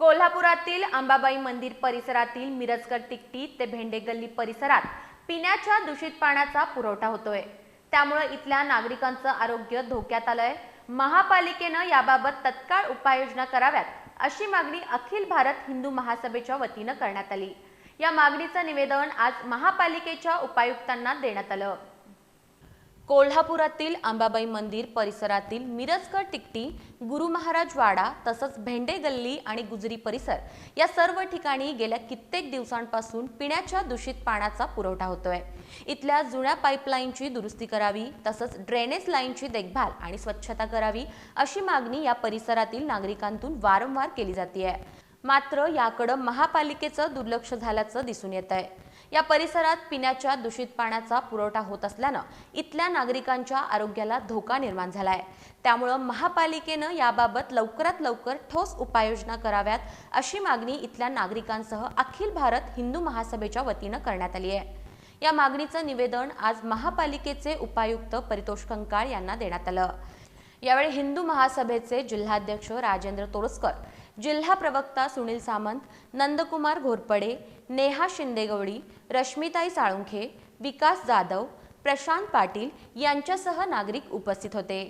कोल्हापुरातील अंबाबाई मंदिर परिसरातील मिरजकर टिकटी ते भेंडे गल्ली परिसरात पिण्याच्या दूषित पाण्याचा पुरवठा होतोय. त्यामुळे इथल्या नागरिकांचं आरोग्य धोक्यात आलंय. महापालिकेनं याबाबत तत्काळ उपाययोजना कराव्यात अशी मागणी अखिल भारत हिंदू महासभेच्या वतीनं करण्यात आली. या मागणीचं निवेदन आज महापालिकेच्या उपायुक्तांना देण्यात आलं. कोल्हापुरातील अंबाबाई मंदिर परिसरातील मिरजकर टिकटी गुरु महाराज वाडा तसंच भेंडे गल्ली आणि गुजरी परिसर या सर्व ठिकाणी गेल्या कित्येक दिवसांपासून पिण्याच्या दूषित पाण्याचा पुरवठा होतोय. इथल्या जुन्या पाईपलाईनची दुरुस्ती करावी तसंच ड्रेनेज लाईनची देखभाल आणि स्वच्छता करावी अशी मागणी या परिसरातील नागरिकांतून वारंवार केली जाते मात्र याकडं महापालिकेचं दुर्लक्ष झाल्याचं दिसून येत आहे या परिसरात पिण्याच्या दूषित पाण्याचा पुरवठा होत असल्यानं इथल्या नागरिकांच्या आरोग्याला धोका निर्माण झाला आहे त्यामुळं महापालिकेनं याबाबत लवकरात लवकर ठोस उपाययोजना कराव्यात अशी मागणी इथल्या नागरिकांसह अखिल भारत हिंदू महासभेच्या वतीनं करण्यात आली आहे. या मागणीचं निवेदन आज महापालिकेचे उपायुक्त परितोष कंकाळ यांना देण्यात आलं. यावेळी हिंदू महासभेचे जिल्हाध्यक्ष राजेंद्र तोरसकर जिल्हा प्रवक्ता सुनील सामंत नंदकुमार घोरपडे नेहा शिंदेगवडी रश्मिताई साळुंखे विकास जाधव प्रशांत पाटील यांच्यासह नागरिक उपस्थित होते.